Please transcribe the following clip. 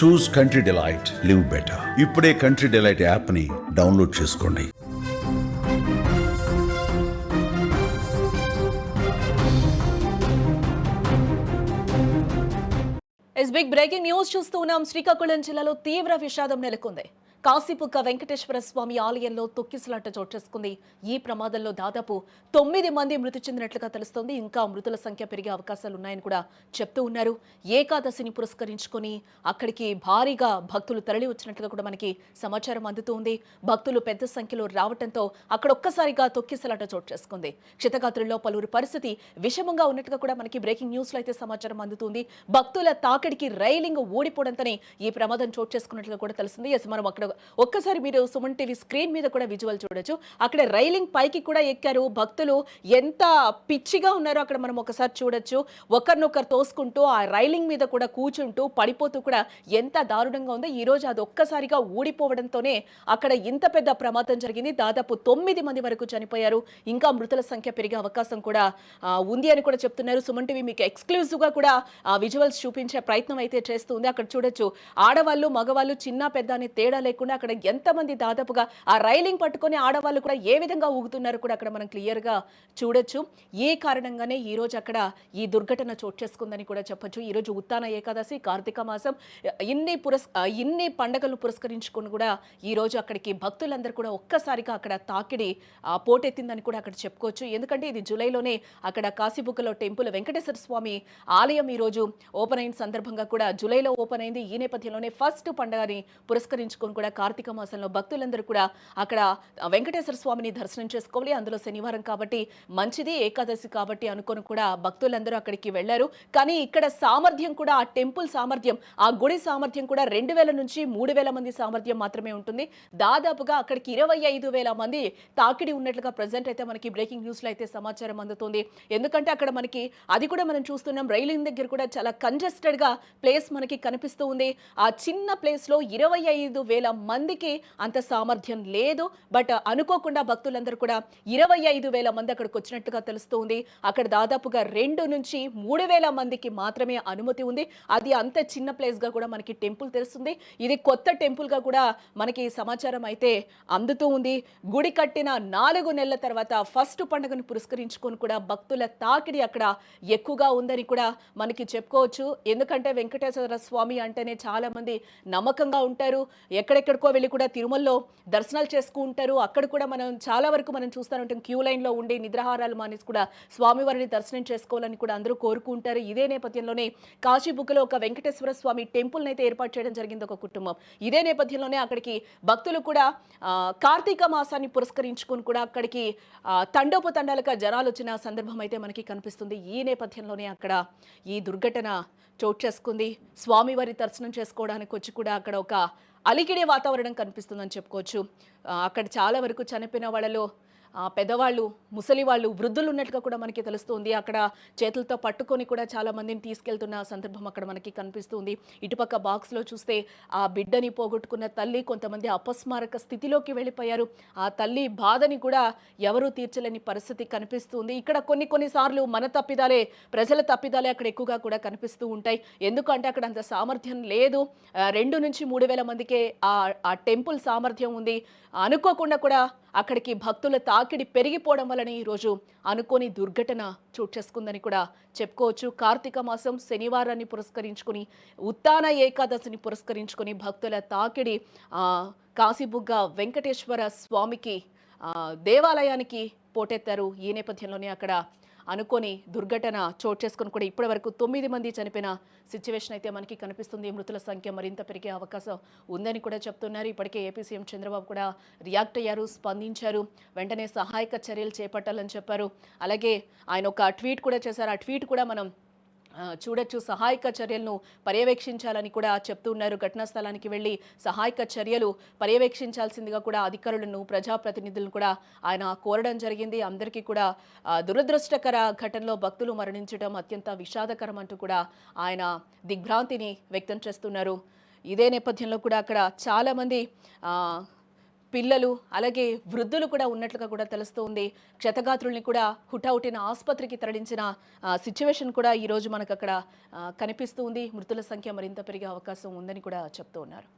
Choose country delight live better ఇప్పుడే country delight యాప్ని download చేసుకోండి. ఎస్ బిగ్ బ్రేకింగ్ న్యూస్ చూస్తూ ఉన్నాం. శ్రీకాకుళం జిల్లాలో తీవ్ర విషాదం నెలకొంది. కాశీపుక్క వెంకటేశ్వర స్వామి ఆలయంలో తొక్కిసలాట చోటు చేసుకుంది. ఈ ప్రమాదంలో దాదాపు తొమ్మిది మంది మృతి చెందినట్లుగా తెలుస్తోంది. ఇంకా మృతుల సంఖ్య పెరిగే అవకాశాలు ఉన్నాయని కూడా చెప్తూ ఉన్నారు. ఏకాదశిని పురస్కరించుకొని అక్కడికి భారీగా భక్తులు తరలి వచ్చినట్లుగా కూడా మనకి సమాచారం అందుతూ ఉంది. భక్తులు పెద్ద సంఖ్యలో రావడంతో అక్కడ ఒక్కసారిగా తొక్కిసలాట చోటు చేసుకుంది. క్షితగాత్రుల్లో పలువురు పరిస్థితి విషమంగా ఉన్నట్టుగా కూడా మనకి బ్రేకింగ్ న్యూస్లో అయితే సమాచారం అందుతుంది భక్తుల తాకిడికి రైలింగ్ ఊడిపోవడంతోనే ఈ ప్రమాదం చోటు చేసుకున్నట్లుగా కూడా తెలుస్తుంది. ఎస్ మనం అక్కడ ఒక్కసారి మీరు సుమన్ టీవీ స్క్రీన్ మీద కూడా విజువల్ చూడొచ్చు. అక్కడ రైలింగ్ పైకి కూడా ఎక్కారు. భక్తులు ఎంత పిచ్చిగా ఉన్నారో అక్కడ మనం ఒకసారి చూడొచ్చు. ఒకరినొకరు తోసుకుంటూ ఆ రైలింగ్ మీద కూడా కూర్చుంటూ పడిపోతూ కూడా ఎంత దారుణంగా ఉందో. ఈ రోజు అది ఒక్కసారిగా ఊడిపోవడంతోనే అక్కడ ఇంత పెద్ద ప్రమాదం జరిగింది. దాదాపు తొమ్మిది మంది వరకు చనిపోయారు. ఇంకా మృతుల సంఖ్య పెరిగే అవకాశం కూడా ఉంది అని కూడా చెప్తున్నారు. సుమన్ టీవీ మీకు ఎక్స్క్లూజివ్గా కూడా విజువల్స్ చూపించే ప్రయత్నం అయితే చేస్తుంది. అక్కడ చూడొచ్చు. ఆడవాళ్ళు మగవాళ్ళు చిన్న పెద్ద అనే తేడా లేకుండా అక్కడ ఎంతమంది దాదాపుగా ఆ రైలింగ్ పట్టుకొని ఆడవాళ్ళు కూడా ఏ విధంగా ఊగుతున్నారు కూడా అక్కడ మనం క్లియర్గా చూడొచ్చు. ఏ కారణంగానే ఈ రోజు అక్కడ ఈ దుర్ఘటన చోటు చేసుకుందని కూడా చెప్పొచ్చు. ఈరోజు ఉత్తాన ఏకాదశి కార్తీక మాసం ఇన్ని పురస్ ఇన్ని పండగలు పురస్కరించుకొని కూడా ఈ రోజు అక్కడికి భక్తులందరూ కూడా ఒక్కసారిగా అక్కడ తాకిడి పోటెత్తిందని కూడా అక్కడ చెప్పుకోవచ్చు. ఎందుకంటే ఇది జూలైలోనే అక్కడ కాశీబుక్కలో టెంపుల్ వెంకటేశ్వర స్వామి ఆలయం ఈ రోజు ఓపెన్ అయిన సందర్భంగా కూడా జూలైలో ఓపెన్ అయింది. ఈ నేపథ్యంలోనే ఫస్ట్ పండుగని పురస్కరించుకొని కూడా కార్తీక మాసంలో భక్తులందరూ కూడా అక్కడ వెంకటేశ్వర స్వామిని దర్శనం చేసుకోవాలి. అందులో శనివారం కాబట్టి మంచిది ఏకాదశి కాబట్టి అనుకొని కూడా భక్తులందరూ అక్కడికి వెళ్ళారు కానీ ఇక్కడ సామర్థ్యం కూడా ఆ టెంపుల్ సామర్థ్యం ఆ గుడి సామర్థ్యం కూడా రెండు వేల నుంచి మూడు వేల మంది సామర్థ్యం మాత్రమే ఉంటుంది. దాదాపుగా అక్కడికి ఇరవై ఐదు వేల మంది తాకిడి ఉన్నట్లుగా ప్రజెంట్ అయితే మనకి బ్రేకింగ్ న్యూస్లో అయితే సమాచారం అందుతుంది. ఎందుకంటే అక్కడ మనకి అది కూడా మనం చూస్తున్నాం రైలింగ్ దగ్గర కూడా చాలా కంజెస్టెడ్గా ప్లేస్ మనకి కనిపిస్తూ ఉంది. ఆ చిన్న ప్లేస్లో ఇరవై ఐదు వేల మందికి అంత సామర్థ్యం లేదు. బట్ అనుకోకుండా భక్తులందరూ కూడా ఇరవై ఐదు వేల మంది అక్కడికి వచ్చినట్టుగా తెలుస్తుంది. అక్కడ దాదాపుగా రెండు నుంచి మూడు వేల మందికి మాత్రమే అనుమతి ఉంది. అది అంత చిన్న ప్లేస్గా కూడా మనకి టెంపుల్ తెలుస్తుంది. ఇది కొత్త టెంపుల్గా కూడా మనకి సమాచారం అయితే అందుతూ ఉంది. గుడి కట్టిన నాలుగు నెలల తర్వాత ఫస్ట్ పండుగను పురస్కరించుకొని కూడా భక్తుల తాకిడి అక్కడ ఎక్కువగా ఉందని కూడా మనకి చెప్పుకోవచ్చు. ఎందుకంటే వెంకటేశ్వర స్వామి అంటేనే చాలామంది నమ్మకంగా ఉంటారు. ఎక్కడికో వెళ్ళి కూడా తిరుమలలో దర్శనాలు చేసుకుంటారు అక్కడ కూడా మనం చాలా వరకు మనం చూస్తూ ఉంటాం. క్యూ లైన్లో ఉండి నిద్రాహారాలు మానేసి కూడా స్వామివారిని దర్శనం చేసుకోవాలని కూడా అందరూ కోరుకుంటారు ఇదే నేపథ్యంలోనే కాశీబుగ్గలో ఒక వెంకటేశ్వర స్వామి టెంపుల్ని అయితే ఏర్పాటు చేయడం జరిగింది ఒక కుటుంబం. ఇదే నేపథ్యంలోనే అక్కడికి భక్తులు కూడా కార్తీక మాసాన్ని పురస్కరించుకొని కూడా అక్కడికి తండోపతండాలుగా జనాలు వచ్చిన సందర్భం అయితే మనకి కనిపిస్తుంది. ఈ నేపథ్యంలోనే అక్కడ ఈ దుర్ఘటన చోటు చేసుకుంది. స్వామివారి దర్శనం చేసుకోవడానికి వచ్చి కూడా అక్కడ ఒక అలికిడే వాతావరణం కనిపిస్తుందని చెప్పుకోవచ్చు. అక్కడ చాలా వరకు చనిపోయిన వాళ్ళలో పెద్దవాళ్ళు ముసలి వాళ్ళు వృద్ధులు ఉన్నట్టుగా కూడా మనకి తెలుస్తుంది. అక్కడ చేతులతో పట్టుకొని కూడా చాలా మందిని తీసుకెళ్తున్న సందర్భం అక్కడ మనకి కనిపిస్తుంది. ఇటుపక్క బాక్స్లో చూస్తే ఆ బిడ్డని పోగొట్టుకున్న తల్లి కొంతమంది అపస్మారక స్థితిలోకి వెళ్ళిపోయారు. ఆ తల్లి బాధని కూడా ఎవరూ తీర్చలేని పరిస్థితి కనిపిస్తుంది. ఇక్కడ కొన్ని కొన్నిసార్లు మన తప్పిదాలే ప్రజల తప్పిదాలే అక్కడ ఎక్కువగా కూడా కనిపిస్తూ ఉంటాయి. ఎందుకంటే అక్కడ అంత సామర్థ్యం లేదు. రెండు నుంచి మూడు వేల మందికే ఆ టెంపుల్ సామర్థ్యం ఉంది. అనుకోకుండా కూడా అక్కడికి భక్తుల తాకిడి పెరిగిపోవడం వలన ఈరోజు అనుకోని దుర్ఘటన చోటు చేసుకుందని కూడా చెప్పుకోవచ్చు. కార్తీక మాసం శనివారాన్ని పురస్కరించుకొని ఉత్తాన ఏకాదశిని పురస్కరించుకొని భక్తుల తాకిడి కాశీబుగ్గ వెంకటేశ్వర స్వామికి దేవాలయానికి పోటెత్తారు. ఈ నేపథ్యంలోనే అక్కడ అనుకోని దుర్ఘటన చోటు చేసుకుని కూడా ఇప్పటి వరకు తొమ్మిది మంది చనిపోయిన సిచ్యువేషన్ అయితే మనకి కనిపిస్తుంది. మృతుల సంఖ్య మరింత పెరిగే అవకాశం ఉందని కూడా చెప్తున్నారు. ఇప్పటికే ఏపీ సీఎం చంద్రబాబు కూడా రియాక్ట్ అయ్యారు స్పందించారు. వెంటనే సహాయక చర్యలు చేపట్టాలని చెప్పారు. అలాగే ఆయన ఒక ట్వీట్ కూడా చేశారు. ఆ ట్వీట్ కూడా మనం చూడొచ్చు. సహాయక చర్యలను పర్యవేక్షించాలని కూడా చెప్తున్నారు. ఘటనా స్థలానికి వెళ్ళి సహాయక చర్యలు పర్యవేక్షించాల్సిందిగా కూడా అధికారులను ప్రజాప్రతినిధులను కూడా ఆయన కోరడం జరిగింది. అందరికీ కూడా దురదృష్టకర ఘటనలో భక్తులు మరణించడం అత్యంత విషాదకరం అంటూ కూడా ఆయన దిగ్భ్రాంతిని వ్యక్తం చేస్తున్నారు. ఇదే నేపథ్యంలో కూడా అక్కడ చాలామంది పిల్లలు అలాగే వృద్ధులు కూడా ఉన్నట్లుగా కూడా తెలుస్తోంది. క్షతగాత్రుల్ని కూడా హుటాహుటిన ఆసుపత్రికి తరలించిన సిచ్యువేషన్ కూడా ఈరోజు మనకు అక్కడ కనిపిస్తూ ఉంది మృతుల సంఖ్య మరింత పెరిగే అవకాశం ఉందని కూడా చెప్తూ ఉన్నారు.